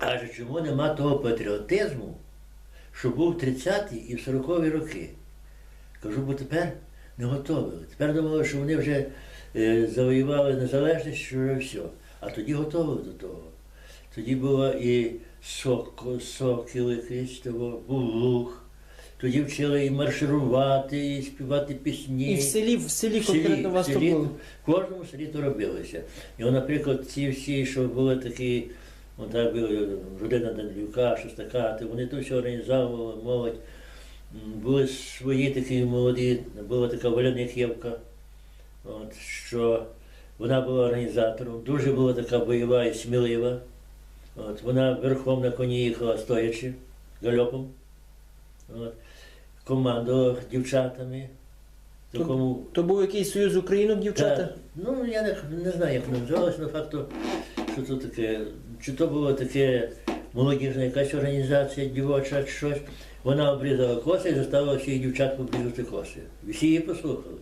Каже, чому нема того патріотизму, що був в 30-ті і в 40-ві роки. Кажу, бо тепер не готовили. Тепер думали, що вони вже е, завоювали незалежність, що вже все. А тоді готовили до того. Тоді була і сок, сокіл якийсь, того, був луг. Тоді вчили і марширувати, і співати пісні. І в селі, в селі В селі, конкретно вас в то було. в кожному селі то робилося. І, наприклад, ці всі, що були такі, так були родина Данилюка, щось така, то вони то все організовували, молодь. Були свої такі молоді, була така Валяниківка, от, що вона була організатором, дуже була така бойова і смілива. От, вона верхом на коні їхала стоячи, гальопом. От, командувала дівчатами. в То- То був якийсь союз українок, дівчата? так. Ну, я не, не знаю, як воно називалося, але факту, що то таке, чи то було таке молодіжна якась організація дівоча, чи щось. Вона обрізала коси і заставила всіх дівчат обрізати коси. Всі її послухали.